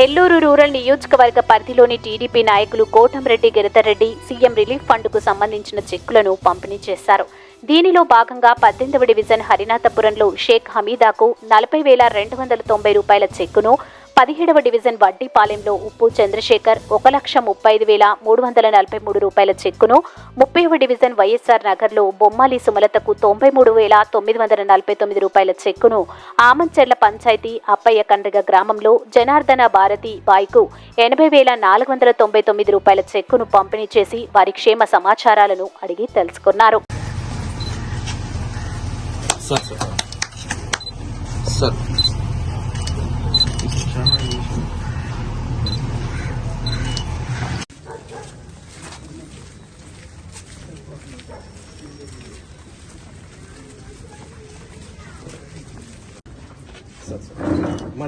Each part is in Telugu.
నెల్లూరు రూరల్ నియోజకవర్గ పరిధిలోని టీడీపీ నాయకులు కోటంరెడ్డి గిరిధర్రెడ్డి సీఎం రిలీఫ్ ఫండ్కు సంబంధించిన చెక్కులను పంపిణీ చేశారు. దీనిలో భాగంగా పద్దెనిమిదవ డివిజన్ హరినాథపురంలో షేక్ హమీదాకు నలభై వేల రెండు వందల తొంభై రూపాయల చెక్కును పదిహేడవ డివిజన్ వడ్డీపాలెంలో ఉప్పు చంద్రశేఖర్ ఒక లక్ష ముప్పై ఐదు వేల మూడు వందల నలభై మూడు రూపాయల చెక్కును ముప్పైవ డివిజన్ వైఎస్ఆర్ నగర్లో బొమ్మాలి సుమలతకు తొంభై మూడు వేల తొమ్మిది వందల నలభై తొమ్మిది రూపాయల చెక్కును ఆమంచెర్ల పంచాయతీ అప్పయ్య కండ్రిగ గ్రామంలో జనార్దన భారతి బాయ్కు ఎనభై వేల నాలుగు వందల తొంభై తొమ్మిది రూపాయల చెక్కును పంపిణీ చేసి వారి క్షేమ సమాచారాలను అడిగి తెలుసుకున్నారు. Sir sir sir sir sir మా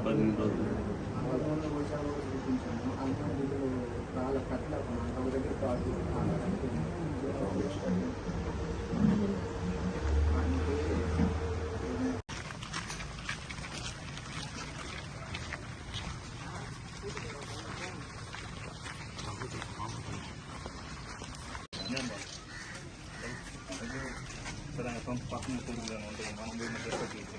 మా నెల పదిహేను రోజులు పక్కన ఉంటుంది మనం పోయిన సార్ నా చూడండి